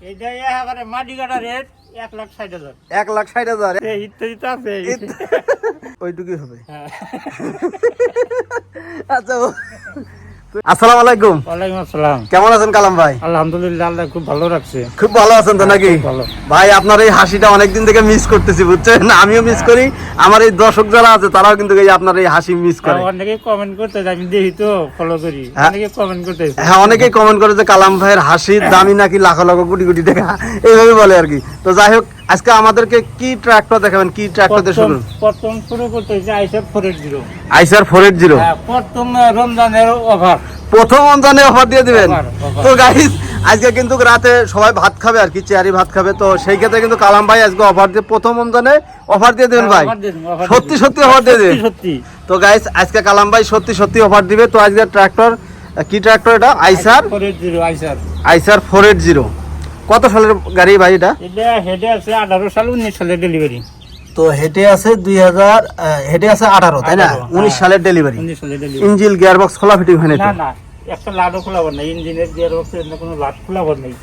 এইটা একেবারে মাটি কাটা রেট এক লাখ ষাট হাজার। এক লাখ ষাট হাজার এই ইত্যাদি তো আছে। ওইটুকুই হবে। হ্যাঁ। আচ্ছা আসসালামু আলাইকুম। ওয়ালাইকুম আসসালাম। কেমন আছেন কালাম ভাই? আলহামদুলিল্লাহ আল্লাহ খুব ভালো রাখছে। খুব ভালো আছেন তো নাকি? ভাই আপনার এই হাসিটা অনেকদিন থেকে মিস করতেছি বুঝছেন? আমিও মিস করি। আমার এই দর্শক যারা আছে তারাও কিন্তু এই আপনার এই হাসি মিস করে। অনেকে কমেন্ট করতে আমি দেখি তো ফলো করি। হ্যাঁ। অনেকে কমেন্ট করতে হ্যাঁ অনেকেই কমেন্ট করে যে কালাম ভাইয়ের হাসির দামি নাকি লাখ লাখ কোটি কোটি টাকা? এইভাবে বলে আর কি। তো যাই হোক আজকে আমাদেরকে কি ট্র্যাক্টর দেখাবেন? কি ট্র্যাক্টর দিয়ে শুরু প্রথম শুরু করতে হচ্ছে Eicher four eight zero. Eicher four eight zero. হ্যাঁ, প্রথম রমজানের অভাব প্রথম অঞ্চলে অফার দিয়ে দিবেন. তো গাইস আজকে কিন্তু রাতে সবাই ভাত খাবে আর কি চেয়ারি ভাত খাবে। তো সেই ক্ষেত্রে কিন্তু কালাম ভাই আজকে অফার দিয়ে প্রথম অঞ্চলে অফার দিয়ে দেবেন ভাই। দিন, offer সত্যি সত্যি অফার দিয়ে দেবেন। সত্যি সত্যি। তো গাইস আজকে কালাম ভাই সত্যি সত্যি অফার দিবে। তো আজকে ট্র্যাক্টর কি ট্র্যাক্টর এটা? Eicher Eicher Eicher. Four eight zero. কত সালের গাড়ি ভাই এটা? এটা হেডে আছে আঠারো সাল উনিশ সালের ডেলিভারি তো হেডে আছে দুই হাজার হেডে আছে আঠারো তাই না? উনিশ হ্যাঁ। সালের ডেলিভারি উনিশ ইঞ্জিল গিয়ার বক্স খোলা ফিটিং হয়নি না না একটা লাডও খোলাবার নাই ইঞ্জিনের গিয়ার বক্সের কোনো লাড খোলাবার নেই।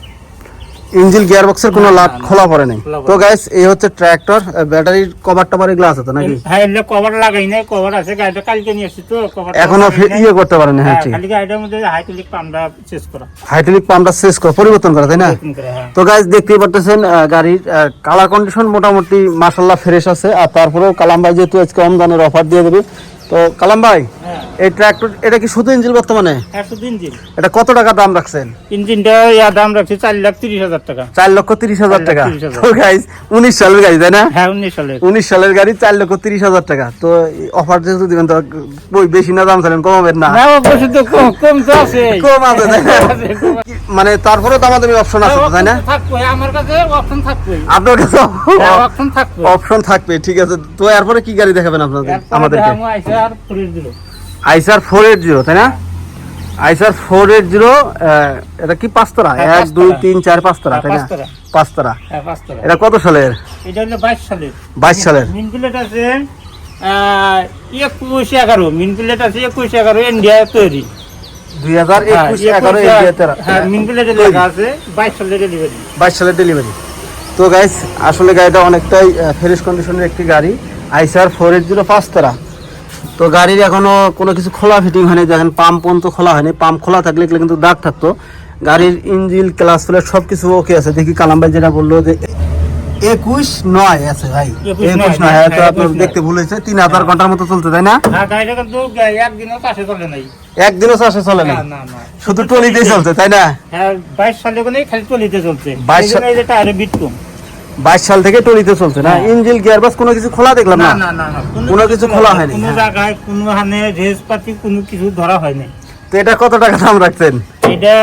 ইঞ্জিল গিয়ার বক্সের কোনো লাট খোলা পড়ে নাই। তো গাইস এই হচ্ছে ট্র্যাক্টর ব্যাটারির কভার টভার এগুলো আছে তো নাকি? হ্যাঁ এলে কভার লাগাই নাই কভার আছে গাড়িটা কালকে নিয়ে আসছি তো কভার এখনও ইয়ে করতে পারেন হ্যাঁ ঠিক। খালি গাড়িটার মধ্যে হাইড্রোলিক পাম্পটা চেস করা। হাইড্রোলিক পাম্পটা শেষ করে পরিবর্তন করা তাই না? হ্যাঁ। তো গাইস দেখতেই পারতেছেন গাড়ির কালার কন্ডিশন মোটামুটি মাসাল্লাহ ফ্রেশ আছে। আর তারপরেও কালাম ভাই যেহেতু আজকে রমজানের অফার দিয়ে দেবে তো কালাম ভাই হ্যাঁ এই ট্র্যাক্টর এটা কি শুধু ইঞ্জিল বর্তমানে? এটা কত টাকা দাম রাখছেন? ইঞ্জিনটা ইয়া দাম রাখছি চার লাখ তিরিশ হাজার টাকা। চার লক্ষ তিরিশ হাজার টাকা। তো উনিশ সালের গাড়ি তাই না? হ্যাঁ উনিশ সালের। উনিশ সালের গাড়ি চার লক্ষ তিরিশ হাজার টাকা। তো অফার যেহেতু দিবেন তো বেশি না দাম চালেন কমাবেন না? কম তো আছে। কম আছে তাই না? আছে, কম আছে। মানে তারপরে তো আমাদের অপশন আছে তাই না? আমার কাছে অপশন থাকবে। আপনার কাছে অপশন থাকবে। অপশন থাকবে ঠিক আছে। তো এরপরে কি গাড়ি দেখাবেন আপনাদের আমাদেরকে? আইসার ফোর এইট জিরো তাই না? আইসার ফোর এইট জিরো এটা কি পাঁচতরা হ্যাঁ, এক দুই তিন চার পাঁচতরা হ্যাঁ, তাই না? পাঁচতরা। পাঁচতরা হ্যাঁ এটা কত সালের? এটা হলো বাইশ সালের। বাইশ সালের। মিন প্লেট আছে একুশ এগারো। মিন প্লেট আছে একুশ এগারো ইন্ডিয়া তৈরি। দুই হাজার হ্যাঁ, একুশ এগারো। এগারো- হ্যাঁ মিন প্লেটে লেখা আছে বাইশ সালের ডেলিভারি বাইশ সালের ডেলিভারি তো গাইস আসলে গাড়িটা অনেকটাই ফ্রেশ কন্ডিশনের একটি গাড়ি। আইসার ফোর এইট জিরো পাঁচতরা তো গাড়ির এখনও কোনো কিছু খোলা ফিটিং হয়নি দেখেন পাম্প পর্যন্ত খোলা হয়নি। পাম্প খোলা থাকলে এগুলো কিন্তু দাগ থাকতো। গাড়ির ইঞ্জিন ক্লাস প্লেট সব কিছু ওকে আছে। দেখি কালাম ভাই যেটা বলল যে একুশ নয় আছে ভাই। একুশ নয়, হ্যাঁ, তো আপনার দেখতে ভুল হয়েছে। তিন হাজার ঘণ্টার মতো চলছে তাই না? একদিনও চলে চাষে চলে না শুধু টলিতেই চলছে তাই না? হ্যাঁ বাইশ সালে খালি চলিতে চলছে। 22 সাল- এই যে বিট কম। বাইশ সাল থেকে টলিতে চলছে না? ইঞ্জিন গিয়ার গিয়ারবাস কোনো কিছু খোলা দেখলাম না? কোনো কিছু খোলা হয়নি, কোনো হ্যাঁ। জায়গায় কোনো হানে রেস পাতি কোনো কিছু ধরা হয়নি। তো এটা কত টাকা দাম রাখছেন? এটা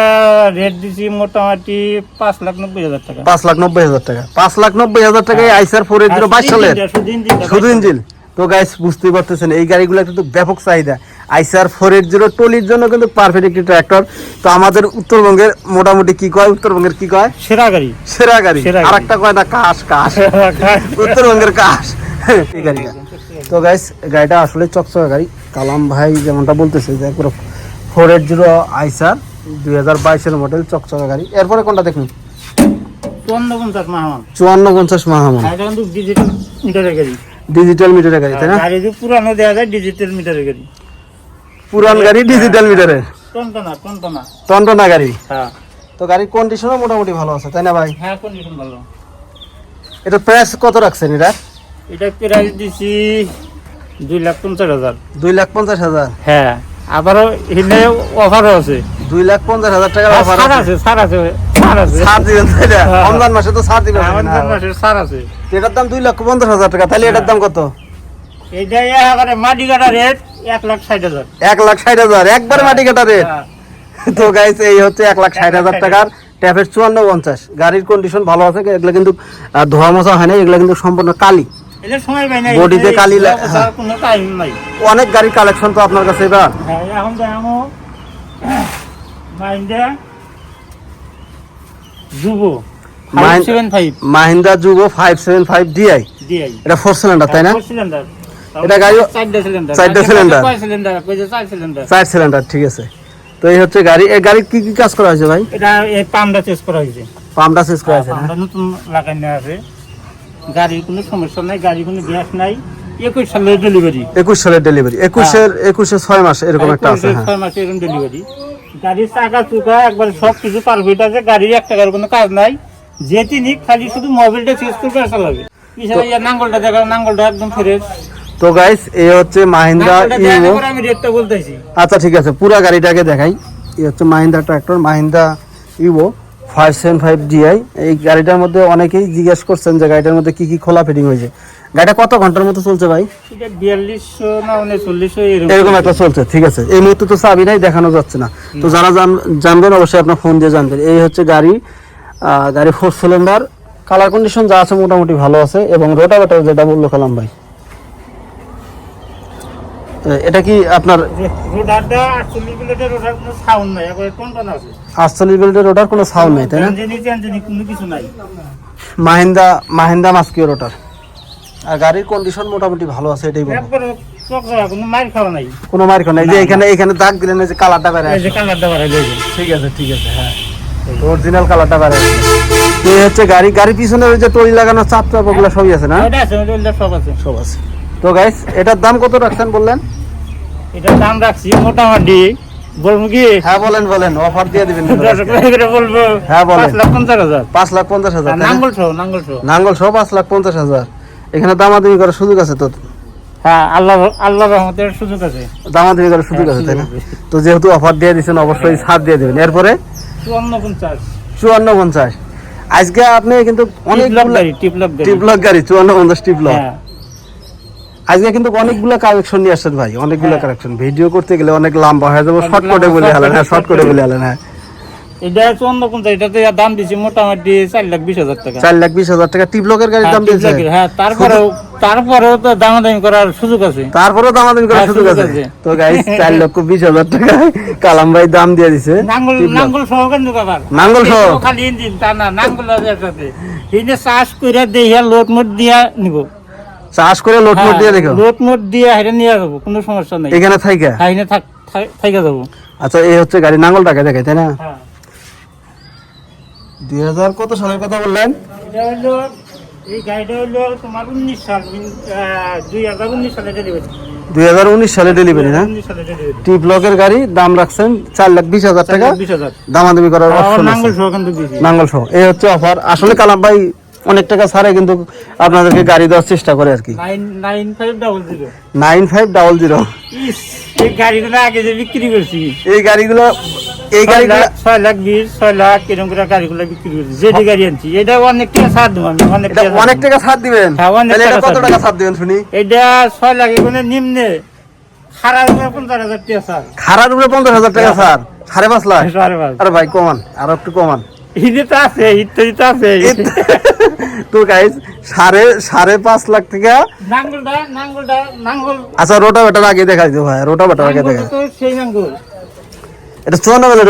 রেট দিছি মোটামুটি পাঁচ লাখ নব্বই হাজার টাকা। পাঁচ লাখ নব্বই হাজার টাকা। পাঁচ লাখ নব্বই হাজার টাকায় আইসার ফোর এইট জিরো বাইশ সালের? হ্যাঁ, শুধু ইঞ্জিল শুধু ইঞ্জিন তো গাইস বুঝতেই পারতেছেন এই গাড়িগুলো কিন্তু ব্যাপক চাহিদা। আইসার ফোর এইট জিরো টলির জন্য কিন্তু পারফেক্ট একটি ট্র্যাক্টর তো আমাদের উত্তরবঙ্গের মোটামুটি কি কয়? উত্তরবঙ্গের কি কয়? সেরা গাড়ি। সেরা গাড়ি। আর একটা কয় না কাশ কাশ। উত্তরবঙ্গের কাশ। এই গাড়িটা। তো গাইস গাড়িটা আসলে চকচকা গাড়ি। কালাম ভাই যেমনটা বলতেছে যে পুরো ফোর এইট জিরো আইসার দুই হাজার বাইশের মডেল চকচকা গাড়ি। এরপরে কোনটা দেখুন? চুয়ান্ন পঞ্চাশ মাহামান চুয়ান্ন পঞ্চাশ মাহামান ডিজিটাল গাড়ি। ডিজিটাল মিটারের গাড়ি তাই না? গাড়ি যদি পুরানো দেওয়া যায় ডিজিটাল মিটারের গাড়ি। পুরান গাড়ি ডিজিটাল মিটারের টনটনা টনটনা টনটনা গাড়ি? হ্যাঁ। তো গাড়ির কন্ডিশনও মোটামুটি ভালো আছে তাই না ভাই? হ্যাঁ কন্ডিশন ভালো। এটা প্রাইস কত রাখছেন এটা? এটা প্রাইস দিছি দুই লাখ পঞ্চাশ হাজার। দুই লাখ পঞ্চাশ হাজার? হ্যাঁ আবারও এখানে অফারও আছে। দুই লাখ পঞ্চাশ হাজার টাকার হ্যাঁ, অফার আছে। আছে ছাড় আছে ছাড় আছে। ছাড় দিবেন তাই না? হ্যাঁ। রমজান মাসে তো ছাড় দিবেন আমার না। মাসের ছাড় আছে। এটার দাম দুই লক্ষ পঞ্চাশ হাজার টাকা তাহলে এটার দাম কত? এইটা একেবারে মাটি কাটা রেট এক লাখ ষাট হাজার। এক লাখ ষাট হাজার একবার মাটি কাটা রেট হ্যাঁ। তো গাইস এই হচ্ছে এক লাখ ষাট হাজার টাকার ট্যাপের চুয়ান্ন পঞ্চাশ। গাড়ির কন্ডিশন ভালো আছে এগুলো কিন্তু ধোয়া মোছা হয় না এগুলো কিন্তু সম্পূর্ণ কালি। বডিতে কালি অনেক গাড়ির কালেকশন তো আপনার কাছে এবার। হ্যাঁ Yuvo Mahindra Yuvo five seven five DI এটা ফোর সিলিন্ডার তাই না? এটা গাড়ি- চারটা সিলিন্ডার চার সিলিন্ডার ঠিক আছে। তো এই হচ্ছে গাড়ি। এই গাড়ির কি কি কাজ করা হয়েছে ভাই? এটা এই পাম্পটা চেস করা হয়েছে। পাম্পটা শেষ করে আছে না? আমরা নতুন লাগানো আছে। গাড়ির কোনো সমস্যা নাই গাড়ির কোনো গ্যাস নাই। একুশ সালের ডেলিভারি একুশ সালের ডেলিভারি একুশের একুশে ছয় মাস এরকম একটা আছে হ্যাঁ। ছয় মাসে এরকম ডেলিভারি গাড়ির চাকা চুকা একবার সব কিছু পারফেক্ট আছে গাড়ির এক টাকার কোনো কাজ নাই। যেটি নিক খালি শুধু মোবাইলটা চেঞ্জ করবে আর চালাবে ইয়া নাঙ্গলটা দেখা নাঙ্গলটা একদম ফ্রেশ তো গাইস এই হচ্ছে ইউরো পরে আমি রেটটা বলতেছি। আচ্ছা ঠিক আছে পুরো গাড়িটাকে দেখাই। এই হচ্ছে Mahindra tractor Mahindra Yuvo five seven five DI এই গাড়িটার মধ্যে অনেকেই জিজ্ঞেস করছেন যে গাড়িটার মধ্যে কি কি খোলা ফিটিং হয়েছে। গাড়িটা কত ঘণ্টার মতো চলছে ভাই? বিয়াল্লিশশো না উনচল্লিশশো এরকম। একটা চলছে ঠিক আছে। এই মুহূর্তে তো চাবি নাই দেখানো যাচ্ছে না। তো যারা জানবেন অবশ্যই আপনার ফোন দিয়ে জানবেন। এই হচ্ছে গাড়ি গাড়ি ফোর সিলিন্ডার কালার কন্ডিশন যা আছে মোটামুটি ভালো আছে এবং রোটাভেটার যেটা বলল কালাম ভাই। এটা কি আপনার আটচল্লিশ বেল্টের রোটার কোনো সাউন্ড নেই তাই না? মাহিন্দা মাহিন্দা মাস্কিও রোটার আর গাড়ির কন্ডিশন মোটামুটি ভালো আছে এটাই বলব। কোনো মার খাওয়া নাই। কোনো মার্ক নাই যে এখানে এখানে দাগ দিলেন যে কালারটা বেড়ে ঠিক আছে ঠিক আছে হ্যাঁ। অরিজিনাল কালারটা বেড়ে এই হচ্ছে গাড়ি। গাড়ির পিছনে ওই যে টলি লাগানো চাপ চাপ ওগুলো সবই আছে না? সব আছে। সব আছে। তো গাইস এটার দাম কত রাখছেন বললেন? এটা দাম রাখছি মোটামুটি। বলব কি? হ্যাঁ বলেন বলেন অফার দিয়ে দিবেন দশ টাকা করে বলব। হ্যাঁ, বলেন। পাঁচ লাখ পঞ্চাশ হাজার। পাঁচ লাখ পঞ্চাশ হাজার আর তাই না? নাঙ্গল সহ নাঙ্গল সহ। নাঙ্গল সহ পাঁচ লাখ পঞ্চাশ হাজার। এখানে দামাদামি করার সুযোগ আছে তো? হ্যাঁ আল্লাহ আল্লাহ রহমতের সুযোগ আছে। দামাদামি করার সুযোগ আছে তাই না? তো যেহেতু অফার দিয়ে দিচ্ছেন অবশ্যই ছাড় দিয়ে দেবেন। এরপরে চুয়ান্ন পঞ্চাশ। চুয়ান্ন পঞ্চাশ। আজকে আপনি কিন্তু অনেক টিপলক গাড়ি চুয়ান্ন পঞ্চাশ টিপলক হ্যাঁ। আজকে কিন্তু অনেকগুলো কালেকশন নিয়ে আসছেন ভাই অনেকগুলো হ্যাঁ। কালেকশন ভিডিও করতে গেলে অনেক লম্বা হয়ে যাবে শর্টকটে শর্ট করে বলে হলেন হ্যাঁ শর্ট করে করে। বলে হলেন হ্যাঁ। এটা এটাতে দাম দিছি মোটামুটি চার লাখ বিশ হাজার টাকা। চার লাখ বিশ হাজার টাকা। টিপলকের গাড়ির হ্যাঁ, দাম দিয়েছে? হ্যাঁ তারপরেও তারপরেও তো দামাদামি করার সুযোগ আছে। তারপরেও দামাদামি করার হ্যাঁ, সুযোগ আছে। তো গাইস লক্ষ বিশ হাজার টাকা কালাম ভাই দাম দিয়ে দিছে। নাঙ্গল টিপলক। নাঙ্গল সহ কেন আবার নাঙ্গল সহ? খালি ইঞ্জিন তা না নাঙ্গল আছে একসাথে। এইটা চাষ করে দিয়ে নিব। চাষ করে মোট দিয়ে দেখো। দিয়ে নিয়ে যাব কোনো সমস্যা নেই। এখানে থাইকা? খাইনে থাক থাইকা যাব। আচ্ছা এই হচ্ছে গাড়ি নাঙ্গল টাকা দেখাই তাই না? হ্যাঁ। দুই হাজার কত সালের কথা বললেন? এটা হলো এই গাড়িটা হলো তোমার উনিশ সাল দুই হাজার উনিশ সালে ডেলিভারি দুই হাজার উনিশ সালে ডেলিভারি সালে ডেলিভারি টিপলকের গাড়ি দাম রাখছেন চার লাখ বিশ হাজার টাকা। দামাদামি করার অপশন নাঙ্গল সহ এই হচ্ছে অফার আসলে কালাম ভাই অনেক টাকা ছাড়ে কিন্তু আপনাদেরকে গাড়ি দেওয়ার চেষ্টা করে আর কি। নাইন ফাইভ ডাবল জিরো এই গাড়িগুলো আগে যে বিক্রি করছি। এই গাড়িগুলো এই গাড়িগুলো ছয় লাখ বিশ ছয় লাখ এরকম করে গাড়িগুলো বিক্রি করছি যেটি গাড়ি আনছি এটা অনেক টাকা ছাড় দেবো আমি অনেক অনেক টাকা ছাড় দিবেন? হ্যাঁ, এটা কত টাকা ছাড় দিবেন শুনি? এটা ছয় লাখ এগুলো নিম্নে। খারাপ উপরে পঞ্চাশ হাজার টাকা ছাড়। খারাপ উপরে পঞ্চাশ হাজার টাকা ছাড়। সাড়ে পাঁচ লাখ? সাড়ে পাঁচ। আরে ভাই কমান আর একটু কমান। হিন্দে তো আছে ইত্যাদি তো আছে। তো গাইজ সাড়ে সাড়ে পাঁচ লাখ নাঙ্গল আচ্ছা রোটা বেটার আগে দেখা ভাই রোটা বেটার আগে দেখা সেই নাঙ্গল। এটা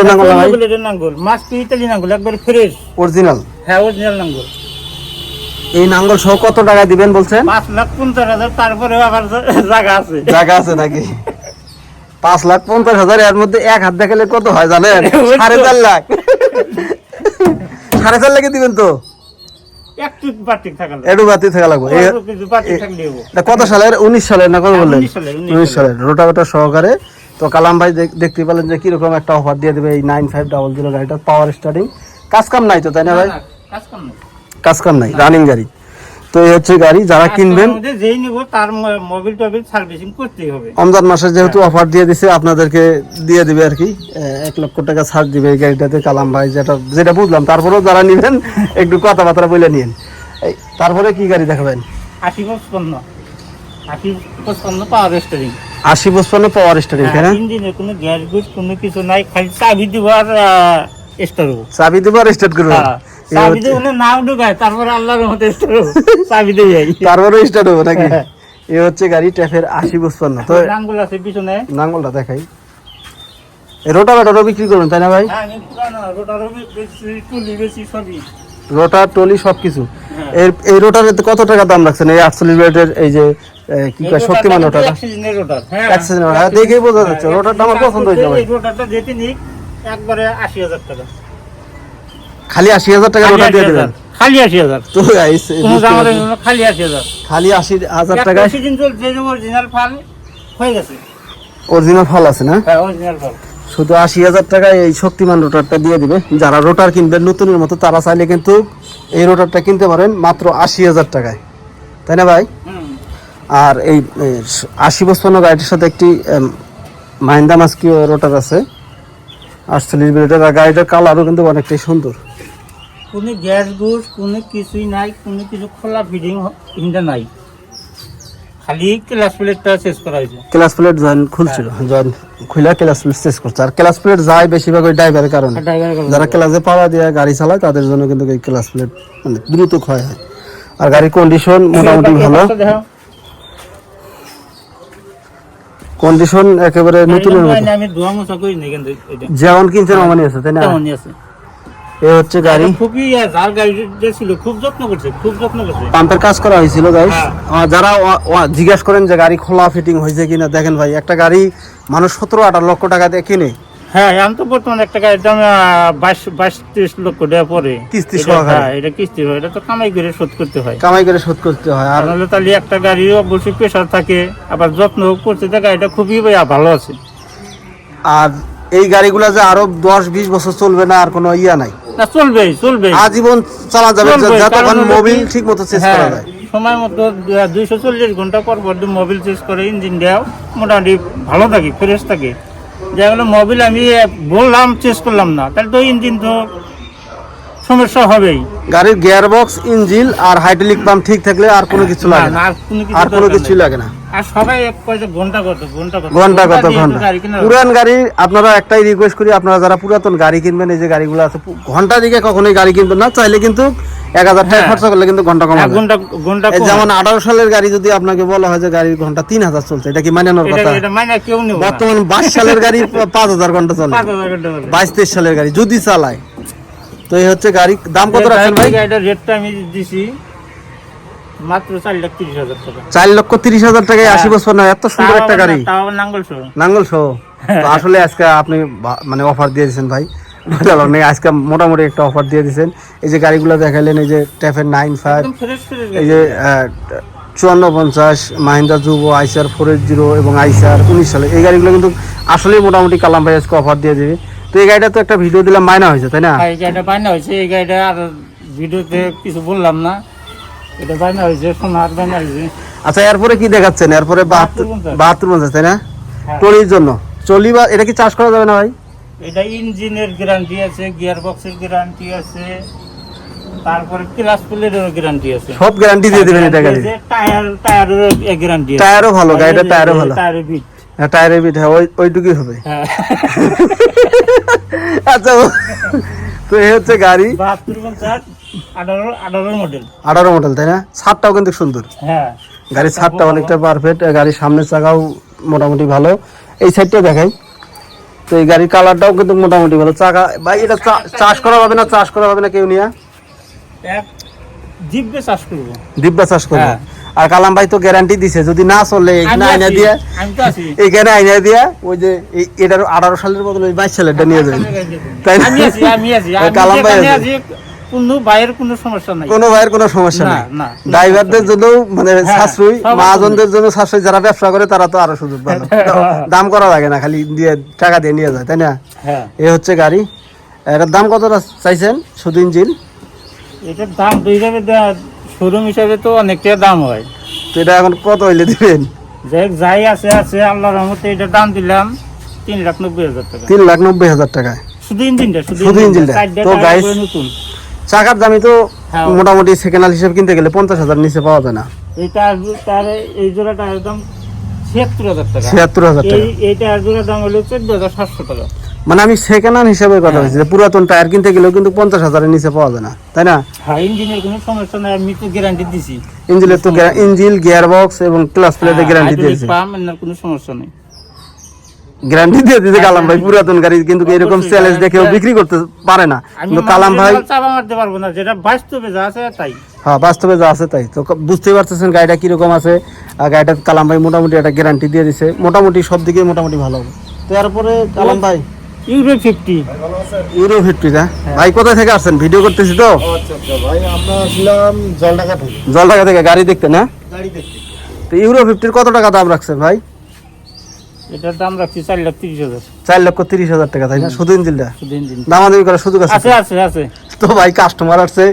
নাঙ্গল না ভাই। নাঙ্গল একবার ফ্রেশ অরিজিনাল হ্যাঁ অরিজিনাল নাঙ্গল এই নাঙ্গল সহ কত টাকা দিবেন বলছেন? লাখ পঞ্চাশ হাজার তারপরে আবার জায়গা আছে। জায়গা আছে নাকি? পাঁচ লাখ পঞ্চাশ হাজার এর মধ্যে এক হাত দেখালে কত হয় জানেন? সাড়ে চার লাখ। সাড়ে চার লাখে দিবেন তো? একটু বাতি থাকা লাগবে। কত সালের? উনিশ সালের না কত হ্যাঁ, বললেন? 19 সালের, 19 উনিশ সালের। রোটাভেটার সহকারে তো কালাম ভাই দেখ- দেখতে পেলেন যে কীরকম একটা অফার দিয়ে দেবে এই নাইন ফাইভ ডাবল জিরো গাড়িটা পাওয়ার স্টার্টিং কাজ কাম নাই তো তাই না ভাই? কাজ কম নেই। রানিং গাড়ি। তো এই হচ্ছে গাড়ি যারা কিনবেন যেই নিব তার মোবিল টোবিল সার্ভিসিং করতেই হবে। রমজান মাসে যেহেতু অফার দিয়ে দিছে আপনাদেরকে দিয়ে দিবে আর কি। এক লক্ষ টাকা ছাড় দিবে এই গাড়িটাতে কালাম ভাই যেটা যেটা বুঝলাম। তারপরেও যারা নিবেন একটু কথাবার্তা বলে নিন তারপরে কি গাড়ি দেখাবেন? আশি পঁচপন্ন। আশি পাওয়ার স্টারিং আশি পঁচপান্ন পাওয়ার স্টারিং তাই না? ইঞ্জিনে কোনো গ্যাস গুড কোনো কিছু নাই খালি চাবি দিব আর স্টার চাবি দেবো আর স্টার্ট করব চাবি দিয়ে নাও ঢুকায় তারপরে আল্লাহর মতো স্টার হব চাবি দিয়ে যাই তারপরে স্টার্ট হব নাকি? হ্যাঁ। এ হচ্ছে গাড়ি ট্যাফের আশি পঁচপান্ন। তো নাঙ্গুল আছে পিছনে। নাঙ্গলটা দেখাই। রোটা বেটারও বিক্রি করুন তাই না ভাই? হ্যাঁ রোটার টলি সবকিছু। হ্যাঁ। এর এই রোটারের কত টাকা দাম রাখছেন? এই আটচল্লিশ ব্লেডের এই যে কি কয় শক্তিমান রোটার হ্যাঁ। রোটার, হ্যাঁ, দেখেই বোঝা যাচ্ছে, রোটারটা আমার পছন্দ হয়েছে ভাই। রোটারটা যেতে নিক একবারে আশি হাজার টাকা। খালি আশি হাজার টাকা রোটার দিয়ে দেবেন খালি আশি হাজার। তো খালি আশি হাজার। খালি আশি হাজার চলছে অরিজিনাল ফাল হয়ে গেছে। অরিজিনাল ফল আছে না? হ্যাঁ অরিজিনাল ফাল। শুধু আশি হাজার টাকায় এই শক্তিমান রোটারটা দিয়ে দিবে। যারা রোটার কিনবেন নতুনের মতো তারা চাইলে কিন্তু এই রোটারটা কিনতে পারেন মাত্র আশি হাজার টাকায়। তাই না ভাই? আর এই আশি বছর গাড়িটির সাথে একটি মাহিন্দা মাস্কিও রোটার আছে। আটচল্লিশ বিলিটার আর গাড়িটার কালারও কিন্তু অনেকটাই সুন্দর। কোনো গ্যাস গুস কোনো কিছুই নাই কোনো কিছু খোলা ফিডিং হিন্দা নাই। খালি ক্লাস প্লেটটা শেষ করা হয়েছে। ক্লাস প্লেট জয়েন খুলছিল জয়েন খুলে ক্লাস প্লেট শেষ করছে। আর ক্লাস প্লেট যায় বেশিরভাগ ওই ড্রাইভারের কারণে। যারা ক্লাসে পাওয়া দিয়ে গাড়ি চালায় তাদের জন্য কিন্তু এই ক্লাস প্লেট মানে দ্রুত ক্ষয় হয়। আর গাড়ির কন্ডিশন মোটামুটি ভালো। কন্ডিশন একেবারে নতুনের মতো। আমি ধোয়া মোছা করি না কিন্তু এটা। যেমন কিনছেন অমনই আছে তাই না? তেমনই আছে। এ হচ্ছে গাড়ি। খুবই যার গাড়ি ছিল খুব যত্ন করছে খুব যত্ন করছে। পাম্পের কাজ করা হয়েছিল গাইস হ্যাঁ। যারা জিজ্ঞাসা করেন যে গাড়ি খোলা ফিটিং হয়েছে কিনা দেখেন ভাই একটা গাড়ি মানুষ সতেরো আঠারো লক্ষ টাকা দিয়ে কিনে। হ্যাঁ আমি তো বর্তমানে একটা গাড়ির দাম বাইশ বাইশ ত্রিশ লক্ষ টাকা পরে কিস্তি এটা- সহকারে। হ্যাঁ এটা কিস্তি হয় এটা তো কামাই করে শোধ করতে হয়। কামাই করে শোধ করতে হয় আর নাহলে তাহলে একটা গাড়ি অবশ্যই প্রেশার থাকে আবার যত্ন করতে তো গাড়িটা খুবই ভালো আছে। আর এই গাড়িগুলা যে আরও দশ বিশ বছর চলবে না আর কোনো ইয়া নাই? না চলবে চলবে আজীবন চালা যাবে যতক্ষণ মোবিল ঠিক মতো চেঞ্জ হ্যাঁ, করা যায়। সময় মতো দুইশো চল্লিশ ঘণ্টা পর পর মোবিল চেঞ্জ করে ইঞ্জিন দেওয়া মোটামুটি ভালো থাকে ফ্রেশ থাকে। যেগুলো মোবিল আমি বললাম চেঞ্জ করলাম না। তাহলে তো ইঞ্জিন তো সমস্যা হবেই। গাড়ির গিয়ার বক্স ইঞ্জিল আর হাইড্রোলিক পাম্প ঠিক থাকলে আর কোনো কিছু লাগে না, আর কোনো কিছু লাগে না। আর সবাই ঘণ্টা কত ঘণ্টা কত ঘণ্টা কত ঘণ্টা। পুরান গাড়ি আপনারা একটাই রিকোয়েস্ট করি আপনারা যারা পুরাতন গাড়ি কিনবেন এই যে গাড়িগুলো আছে ঘণ্টা দিকে কখনোই গাড়ি কিনবেন না চাইলে কিন্তু এক হাজার টাকা হ্যাঁ। খরচা করলে কিন্তু ঘণ্টা কমা হ্যাঁ, ঘণ্টা ঘণ্টা যেমন আঠারো সালের গাড়ি যদি আপনাকে বলা হয় যে গাড়ির ঘণ্টা তিন হাজার চলছে এটা কি মানানোর কথা? এটা মাইনা কেউ নেব না। বর্তমান বাইশ সালের গাড়ি পাঁচ হাজার ঘণ্টা চলে। পাঁচ হাজার ঘণ্টা বলে। বাইশ তেইশ সালের গাড়ি যদি চালায় তো এই হচ্ছে গাড়ি। দাম কত রাখছেন ভাই? গাড়িটার রেটটা আমি দিছি মাত্র চার লাখ তিরিশ হাজার টাকা। চার লক্ষ তিরিশ হাজার টাকায় আশি বছর না এত সুন্দর একটা গাড়ি। নাঙ্গল নাঙ্গল তো আসলে আজকে আপনি মানে অফার দিয়ে দিয়েছেন ভাই। বুঝলাম না আজকে মোটামুটি একটা অফার দিয়ে দিয়েছেন এই যে গাড়িগুলো দেখাইলেন এই যে ট্যাফের নাইন ফাইভ এই যে চুয়ান্ন পঞ্চাশ মাহিন্দা যুব আইসার ফোর এইট জিরো এবং আইসার উনিশ সালে। এই গাড়িগুলো কিন্তু আসলেই মোটামুটি কালাম ভাই আজকে অফার দিয়ে দেবে। তো এই গাড়িটা তো একটা ভিডিও দিলাম মাইনা হয়েছে তাই না? এই গাড়িটা হয়েছে। এই গাড়িটা আর ভিডিওতে কিছু বললাম না। এটা বায়না হয়েছে সোনার বায়না হয়েছে। আচ্ছা এরপরে কি দেখাচ্ছেন? এরপরে বাহাত্তর। বাহাত্তর পঞ্চাশ। তাই না? হ্যাঁ। টলির জন্য। চলি বা এটা কি চাষ করা যাবে না ভাই? এটা ইঞ্জিনের গ্যারান্টি আছে গিয়ার বক্সের গ্যারান্টি আছে তারপরে ক্লাস প্লেটেরও গ্যারান্টি আছে। সব গ্যারান্টি দিয়ে দেবেন এটা গাড়ি। টায়ার টায়ারেরও গ্যারান্টি আছে। টায়ারও ভালো গাড়িটা টায়ারও ভালো। টায়ারের বিট হ্যাঁ টায়ারের বিট হ্যাঁ ওই ওইটুকুই হবে। হ্যাঁ। আচ্ছা তো এই হচ্ছে গাড়ি। বাহাত্তর পঞ্চাশ আঠারো আঠারোর মডেল আঠারো মডেল তাই না? ছাদটাও কিন্তু সুন্দর। হ্যাঁ। গাড়ির ছাদটা অনেকটা পারফেক্ট গাড়ির সামনের চাকাও মোটামুটি ভালো। এই সাইডটা দেখাই। তো এই গাড়ির কালারটাও কিন্তু মোটামুটি ভালো। চাকা ভাই এটা চাষ করা হবে না চাষ করা হবে না কেউ নিয়ে? এক চাষ করব। দিব্যা চাষ করবে? হ্যাঁ। আর কালাম ভাই তো গ্যারান্টি দিছে যদি না চলে এখানে আইনা দিয়ে আইনা দিয়া ওই যে এটার আঠারো সালের বদলে ওই বাইশ সালেরটা নিয়ে যাবেন তাই না? কালাম ভাই কোনো বাইরের কোনো সমস্যা নাই। কোনো ভাইয়ের কোনো সমস্যা না, না, ড্রাইভারদের জন্য মানে হ্যাঁ, সাশ্রয়ী মহাজনদের জন্য সাশ্রয়ী যারা ব্যবসা করে তারা তো আরও সুযোগ ভালো দাম করা লাগে না খালি দিয়ে টাকা দিয়ে নিয়ে যায় তাই না? হ্যাঁ। এ হচ্ছে গাড়ি। এটার দাম কতটা চাইছেন? শুধু ইঞ্জিন? এটার দাম তো হিসাবে শোরুম হিসাবে তো অনেকটা দাম হয়। তো এটা এখন কত হইলে দিবেন? যাই যাই আছে আছে আল্লাহর রহমতে এটা দাম দিলাম তিন লাখ নব্বই হাজার টাকা। তিন লাখ নব্বই হাজার টাকায়। শুধু ইঞ্জিনটা শুধু ইঞ্জিনটা। তো নতুন। চাকার দামি তো হ্যাঁ। মোটামুটি সেকেন্ড হ্যান্ড হিসেবে কিনতে গেলে পঞ্চাশ হাজার নিচে পাওয়া যায় না। টায়ার তার এই জোড়াটা একদম ছিয়াত্তর হাজার টাকা। ছিয়াত্তর হাজার টাকা। এই এই জোড়ার দাম হলো চোদ্দ হাজার সাতশো টাকা। মানে আমি সেকেন্ড হ্যান্ড হিসেবে কথা হ্যাঁ। বলছি যে পুরাতন টায়ার কিনতে গেলেও কিন্তু পঞ্চাশ হাজারের নিচে পাওয়া যায় না। তাই না? হ্যাঁ ইঞ্জিনের কোনো সমস্যা নাই আমি তো গ্যারান্টি দিছি। ইঞ্জিনের তো ইঞ্জিল গিয়ার বক্স এবং ক্লাস প্লেটের গ্যারান্টি দিয়েছে। কোনো সমস্যা নেই। গ্যারান্টি দিয়ে দিতে কালাম ভাই পুরাতন গাড়ি কিন্তু এরকম হ্যাঁ, চ্যালেঞ্জ হ্যাঁ, দেখেও হ্যাঁ। বিক্রি করতে পারে না। কিন্তু কালাম ভাই মানুষের চাপা মারতে পারব না যেটা বাস্তবে যা আছে তাই। হ্যাঁ বাস্তবে যা আছে তাই। তো বুঝতেই পারতেছেন গাড়িটা কীরকম আছে আর গাড়িটা কালাম ভাই মোটামুটি একটা গ্যারান্টি দিয়ে দিছে। মোটামুটি সব দিকে মোটামুটি ভালো হবে। তো এরপরে কালাম ভাই ইউরো ফিফটি ইউরো ফিফটিটা ভাই কোথায় থেকে আসছেন? ভিডিও করতেছি তো? আচ্ছা আচ্ছা ভাই আমরা আসলাম জলঢাকা থেকে। জলঢাকা থেকে গাড়ি দেখতে না? গাড়ি দেখতে। তো ইউরো ফিফটির কত টাকা দাম রাখছেন ভাই? এটার দাম রাখছি চার লাখ তিরিশ হাজার। চার লক্ষ তিরিশ হাজার টাকা তাই না? শুধু ইঞ্জিনটা শুধু ইঞ্জিন দামাদামি করার সুযোগ আছে আছে আছে আছে। তো ভাই কাস্টমার আসছে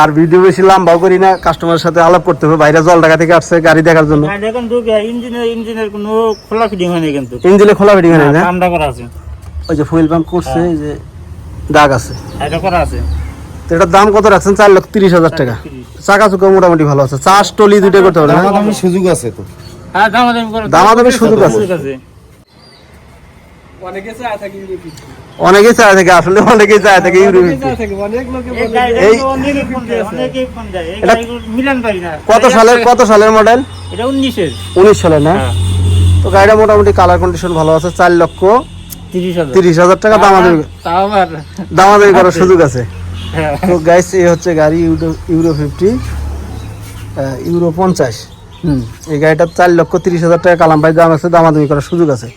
আর ভিডিও বেশি লম্বাও করি না কাস্টমারের সাথে আলাপ করতে হবে। বাইরে জলঢাকা থেকে আসছে গাড়ি দেখার জন্য। তো ইঞ্জিনের ইঞ্জিনের কোনো খোলা ফিটিং হয়নি কিন্তু। ইঞ্জিনে খোলা ফিটিং হয় না কামটা করা আছে। ওই যে ফুয়েল পাম্প করছে এই যে দাগ আছে। এটা করা আছে। তো এটার দাম কত রাখছেন? চার লক্ষ তিরিশ হাজার টাকা। চাকা চুকা মোটামুটি ভালো আছে। চাষ টলি দুটো করতে হবে না? দামাদামি সুযোগ আছে তো। হ্যাঁ দামাদামি সুযোগ আছে। আছে অনেকেই চায় থাকে আসলে অনেকেই চায় থাকে অনেকে। কত সালের কত সালের মডেল এটা উনিশের। উনিশ সালের না? হ্যাঁ, তো গাড়িটা মোটামুটি কালার কন্ডিশন ভালো আছে চার লক্ষ তিরিশ হাজার। টাকা দামাদামি দামাদামি করার সুযোগ আছে। হ্যাঁ। তো গাইস এই হচ্ছে গাড়ি ইউরো ইউরো ফিফটি ইউরো পঞ্চাশ। হুম। এই গাড়িটা চার লক্ষ তিরিশ হাজার টাকা কালাম ভাই দাম আছে দামাদামি করার সুযোগ আছে।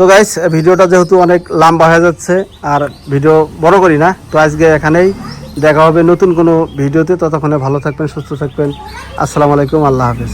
তো গাইস ভিডিওটা যেহেতু অনেক লম্বা হয়ে যাচ্ছে আর ভিডিও বড় করি না, তো আজকে এখানেই দেখা হবে নতুন কোনো ভিডিওতে। ততক্ষণে ভালো থাকবেন, সুস্থ থাকবেন। আসসালামু আলাইকুম, আল্লাহ হাফিজ।